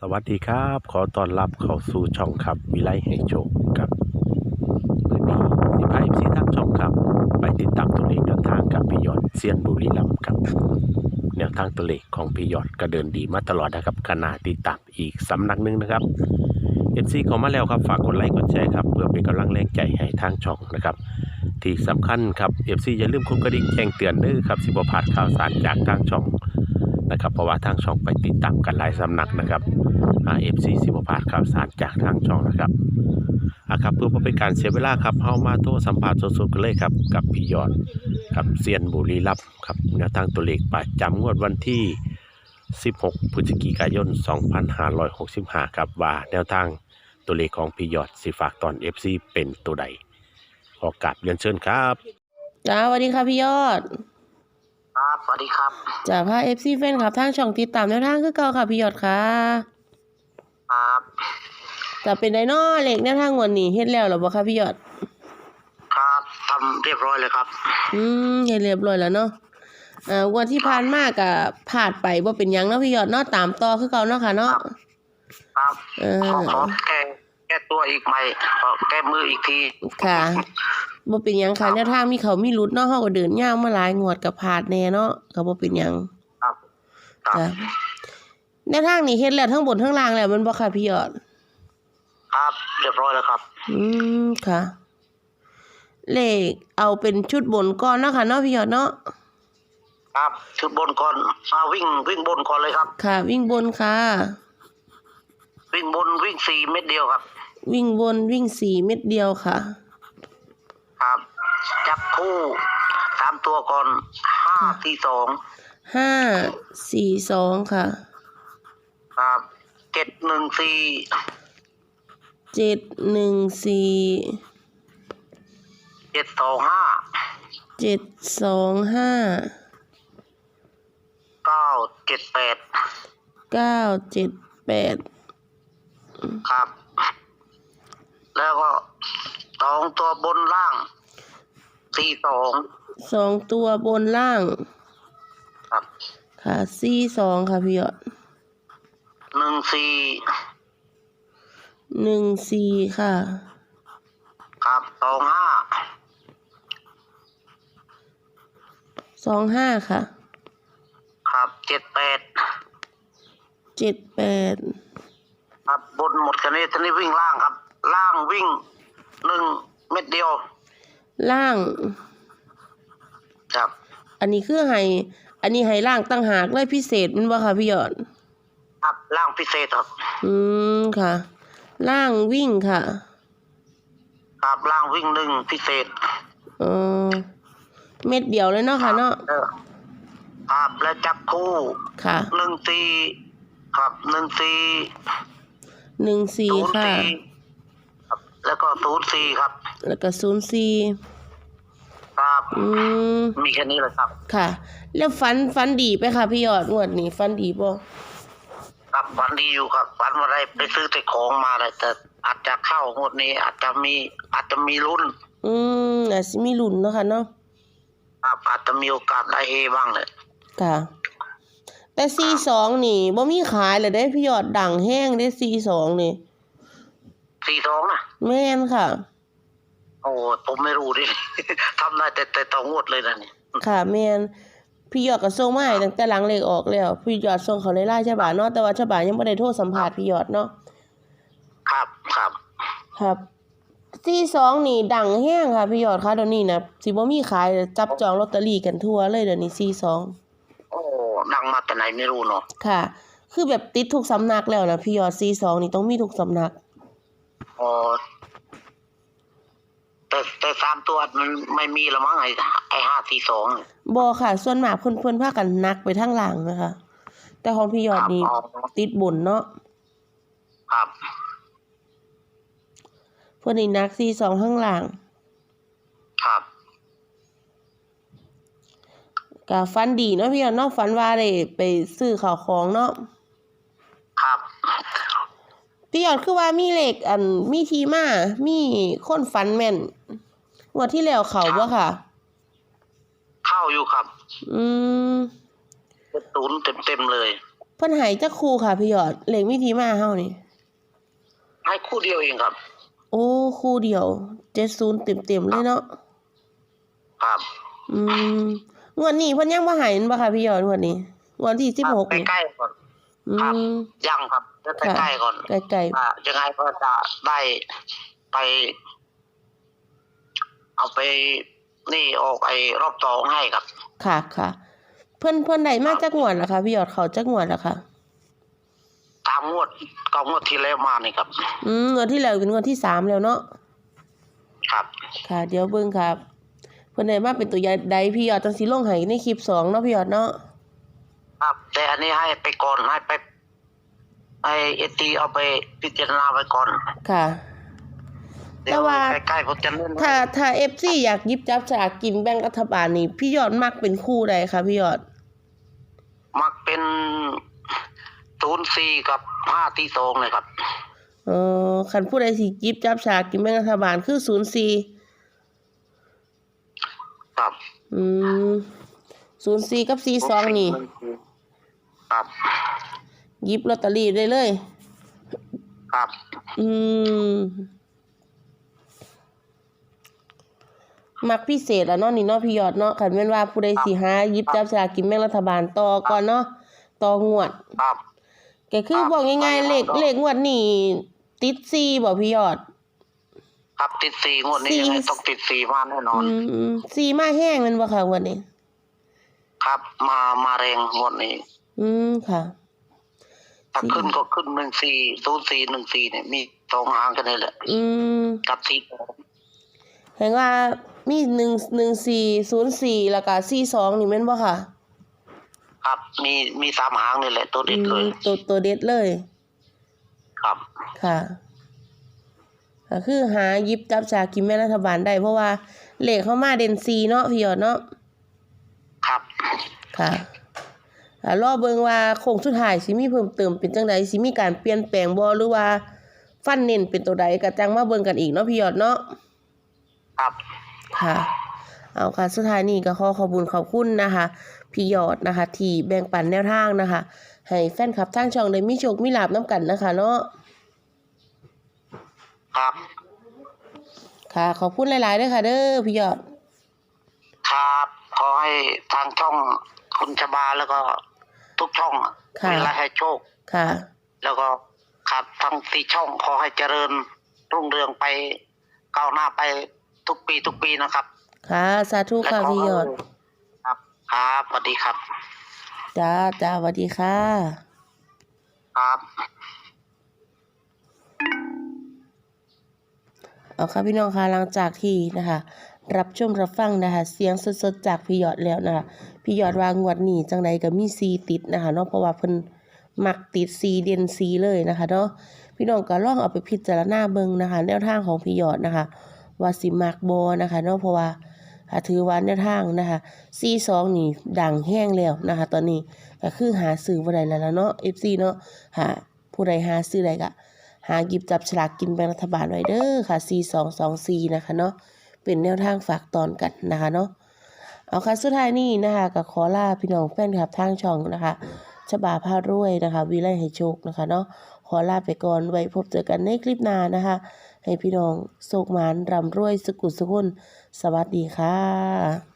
สวัสดีครับ ขอต้อนรับเข้าสู่ช่องครับวิไลแห่งโชคครับวันนี้สิพายซีทางช่องครับ ไปติดตามตัวเลขแนวทางกับพี่ยอดเซียนบุรีรัมย์ครับแนวทางตัวเลขของพี่ยอดก็เดินดีมาตลอดนะครับขณะติดตามอีกสำนักหนึ่งนะครับเอฟซีเข้ามาแล้วครับฝากกดไลค์กดแชร์ครับเพื่อเป็นกำลังแรงใจให้ทางช่องนะครับที่สำคัญครับเอฟซีอย่าลืมกดกระดิ่งแจ้งเตือนด้อครับสิบพลาดข่าวสารจากทางช่อง นะครับ เพราะว่าทางช่องไปติดตามกันหลายสำนักนะครับเอฟซีสิบพาดข่าวสารจากทางช่องนะครับอะครับเพื่อเป็นการเสียเวลาครับเฮามาโทรสัมภาษณ์สดๆกันเลยครับ กับพี่ยอดกับเซียนบุรีรัมย์ครับแนวทางตัวเลขประจำงวดวันที่ 16 พฤศจิกายน 2565 ครับว่าแนวทางตัวเลขของพี่ยอดสิฝากตอน FC เป็นตัวใดขอกราบเรียนเชิญครับจ้าสวัสดีค่ะพี่ยอด สวัสดีครับจากพาเอฟซีแฟนครับทางช่องติดตามแนวทางคือเก่าค่ะพี่ยอดค่ะครับจะเป็นไดโนอเล็กแนวทางงวันนี้เฮ็ดแล้วเหรอบ่คะพี่ยอด ครับทำเรียบร้อยเลยครับ อืมเฮ็ดเรียบร้อยแล้วเนาะอ่าวันที่ผ่านมาก็พลาดไปบ่เป็นหยังเนาะพี่ยอดเนาะตามต่อคือเก่าเนาะค่ะเนาะครับเออขอขอแก้แก้ตัวอีกใหม่ขอแก้มืออีกทีค่ะ บ่เป็นหยังค่ะแนวทางมีเขามีหลุดเนาะเฮาก็เดินยาวมาหลายงวดก็พลาดแน่เนาะก็บ่เป็นหยังครับครับจ้ะแนวทางนี้เฮ็ดแล้วทั้งบนทั้งล่างแล้วแมันบ่ค่ะพี่ยอด ครับเรียบร้อยแล้วครับ อืมค่ะ เลขเอาเป็นชุดบนก่อนเนาะค่ะเนาะพี่ยอดเนาะครับชุดบนก่อนมาวิ่งวิ่งบนก่อนเลยครับ ค่ะ วิ่งบนค่ะ วิ่งบนวิ่งสี่เม็ดเดียวครับ วิ่งบนวิ่งสี่เม็ดเดียวค่ะ ครับ จับคู่สามตัวก่อนห้าสี่สองห้าสี่สองค่ะ ครับเจ็ดหนึ่งสี่เจ็ดหนึ่งสี่เจ็ดสองห้าเจ็ดสองห้าเก้าเจ็ดแปดเก้าเจ็ดแปดครับ แล้วก็ สองตัวบนล่าง สี่สองสองตัวบนล่าง ครับ ค่ะสี่สองค่ะพี่ยอดหนึ่งสี่ หนึ่งสี่ค่ะ ครับสองห้า สองห้าค่ะ ครับเจ็ดแปด เจ็ดแปด ครับบนหมดกันนี้ทีนี้วิ่งล่างครับ ล่างวิ่ง หนึ่งเม็ดเดียว ล่าง ครับ อันนี้คือให้อันนี้ให้ล่างตั้งหากเลยพิเศษแมันบ่ค่ะพี่ยอด ครับล่างพิเศษครับ อืมค่ะ ล่างวิ่งค่ะครับล่างวิ่งหนึ่งพิเศษเออเม็ดเดียวเลยเนาะค่ะเนาะเออครับแล้วจับคู่ค่ะ หนึ่งสี่ครับหนึ่งสี่หนึ่งสี่ศูนย์ค่ะ สี่ครับ แล้วก็ศูนย์สี่ครับ แล้วก็ศูนย์สี่ครับ อืมมีแค่นี้เลยครับ ค่ะ แล้วฟันฟันดีไปค่ะ พี่ยอดงวดนี้ฟันดีบ่ครับฝันดีอยู่ครับฝันว่าได้ไปซื้อแต่ของมาเลยแต่อาจจะเข้างวดนี้ อาจจะมี อาจจะมีลุ้นอืมอาจสิมีลุ้นเนาะค่ะเนาะครับอาจจะมีโอกาสได้เฮบ้างเลยค่ะ แต่สี่สองนี่บ่มีขายเลยได้พี่ยอดดังแห้งได้สี่สองนี่ สี่สองนะแม่นค่ะ โอ้ผมไม่รู้ดิ ทำได้แต่แต่ต่องวดเลยนะเนี่ยค่ะแม่นพี่ยอดก็ส่งมาให้ตั้งแต่หลังเลขออกแล้ว พี่ยอดส่งเขาในไลน์ฉบับเนาะแต่ว่าฉบับยังบ่ได้โทรสัมภาษณ์พี่ยอดเนาะครับครับครับที่สองนี่ดังแห้งค่ะพี่ยอดค่ะเดี๋ยวนี้นะสิบ่มีขายจับจองลอตเตอรี่กันทั่วเลยเดี๋ยวนี้ซีสองโอ้ดังมาแต่ไหนไม่รู้เนาะค่ะ คือแบบติดทุกสำนักแล้วนะพี่ยอดซีสองนี่ต้องมีทุกสำนัก อ๋อแต่แต่สามตัวมันไม่มีละมั้งไอ้ไอ้ห้าสี่สองบ่ค่ะ ส่วนมากเพิ่นเพิ่นพากันนักไปทางหลังนะคะ แต่ของพี่ยอดนี่อ๋อติดบนเนาะครับเพิ่นนี่นักซีสองข้างหลังครับก็ฟันดีเนาะพี่ยอดเนาะฟันว่าได้ไปซื้อข้าวของเนาะครับ พี่ยอดคือว่ามีเลขอันมีทีมามีคนฟันแม่นงวดที่แล้วเขาบ่ค่ะ เข้าอยู่ครับ อืมศูนย์เต็มเต็มๆเลย เพิ่นให้จักคู่ค่ะพี่ยอดเลขวิธีมาเฮานี่ให้คู่เดียวเองครับ โอ้คู่เดียว70เต็มๆเลยเนาะครับ อืมงวดนี้เพิ่นยังบ่ให้นั่นบ่ค่ะพี่ยอดงวดนี้งวดที่ครับ16ไปนี่ใกล้ก่อนอืครับมยังครับ จะไปค่ะใกล้ก่อนใกล้อ่ายังไงก็จะได้ไป เอาไปนี่ออกไอ้รอบสองให้ครับๆค่ะค่ะ เพิ่นเพิ่นได้มาจักงวดแล้วค่ะพี่ยอดเขาจักงวดแล้วค่ะตามงวดก็งวดที่แล้วมานี่ครับ อืมงวดที่แล้วเป็นงวดที่สามแล้วเนาะครับ ค่ะ เดี๋ยวเบิ่งครับ เพิ่นได้มาเป็นตัวอย่างใดพี่ยอดจังสิลงให้ในคลิปสองเนาะพี่ยอดเนาะครับ แต่อันนี้ให้ไปก่อนให้ไป ให้เอตีเอาไปพิจารณาไว้ก่อน ค่ะ เดี๋ยวแต่ว่า ใกล้ๆผมจะเล่นถ้าถ้า FC อยากหยิบจับสลากกินแบ่งรัฐบาลนี่พี่ยอดมักเป็นคู่ใดคะพี่ยอดมักเป็นศูนย์สี่กับห้าที่สองเลยครับ เออคันผู้ใดสิหยิบจับสลากกินแบ่งรัฐบาลคือ04ครับอืม04กับ42นี่ ครับ หยิบลอตเตอรี่ได้เลย ครับ อืม มักพิเศษอะเนาะนี่เนาะพี่ยอดเนาะคันแม่นว่าผู้ใดสิหาหยิบจับสลากกินแบ่งรัฐบาลต่อก่อนเนาะต่องวดครับ ก็คือครับบอกง่ายๆเลขครับเลขงวดนี้ติด4บ่พี่ยอด ครับติดสี่งวดนี้สี่ยังไงต้องติดสี่มาแน่นอน อืมอืมสี่มาแห้งแมันบ่ค่ะงวันนี้ ครับ มามาแรงงวดนี้ อืมค่ะ ถ้าสี่ขึ้นก็ขึ้นหนึ่งสี่ศูนย์สี่หนึ่งสี่เนี่ย มีสองหางกันนี่แหละอืมกับสี่เห็นว่ามีหนึ่งหนึ่งสี่ศูนย์สี่แล้วก็สี่สองนี่แม่นบ่ค่ะ ครับ มีมีสามหางนี่แหละ ตัวอืเด็ดเลยมตัวตัวเด็ดเลย ครับค่ะก็คือหาหยิบจับจากกินแม่รัฐบาลได้เพราะว่าเลขเข้ามาเด่นซีเนาะพี่ยอดเนาะครับค่ะอ่า รอเบิ่งว่าโค้งสุดท้ายสิมีเพิ่มเติมเป็นจังใดสิมีการเปลี่ยนแปลงบ่หรือว่า ฟันเน้นเป็นตัวใดก็จังมาเบิ่งกันอีกเนาะพี่ยอดเนาะครับค่ะเอาค่ะสุดท้ายนี้ก็ขอขอบคุณขอบคุณนะคะพี่ยอดนะคะ ที่แบ่งปันแนวทางนะคะ ให้แฟนคลับทางช่องได้มีโชคมีลาบน้ำกันนะคะ เนาะครับ ค่ะ ขอบคุณหลายๆด้วยค่ะ เด้อพี่ยอด ครับขอให้ทางช่องคุณชบาแล้วก็ ทุกช่องค่ะ มีรายให้โชค ค่ะ แล้วก็ครับทั้งสี่ช่องขอให้เจริญรุ่งเรืองไปก้าวหน้าไปทุกปีทุกปีนะครับค่ะ สาธุและค่ะขอพี่ยอด ครับครับสวัสดีครับ จ้าจ้าสวัสดีค่ะ ครับ เอาค่ะพี่น้องคะหลังจากที่นะคะ รับชมรับฟังนะคะ เสียงสดๆจากพี่ยอดแล้วนะคะพี่ยอดวางงวดนี้จังใดก็มีซีติดนะคะเนาะเพราะว่าเพิ่นมักติดซีเด่นซีเลยนะคะเนาะพี่น้องก็ลองเอาไปพิจารณาเบิ่งนะคะ แนวทางของพี่ยอดนะคะ ว่าสิมักบ่นะคะเนาะเพราะว่าถือว่าแนวทางนะคะ42นี่ดังแห้งแล้วนะคะ ตอนนี้ก็คือหาซื้อบ่ได้แล้วล่ะเนาะ FC เนาะหาผู้ใดหาซื้อได้ก็หาหยิบจับฉลากกินแบ่งรัฐบาลไว้เด้อค่ะ4224 นะคะเนาะ เป็นแนวทางฝากตอนกันนะคะเนาะเอาค่ะสุดท้ายนี่นะคะกับขอลาพี่น้องแฟนคลับทางช่องนะคะฉบาพารวยนะคะ วิไลให้โชคนะคะเนาะขอลาไปก่อนไว้พบเจอกันในคลิปหน้านะคะ ให้พี่น้องโชคมานร่ำรวยสกุลสกุลสวัสดีค่ะ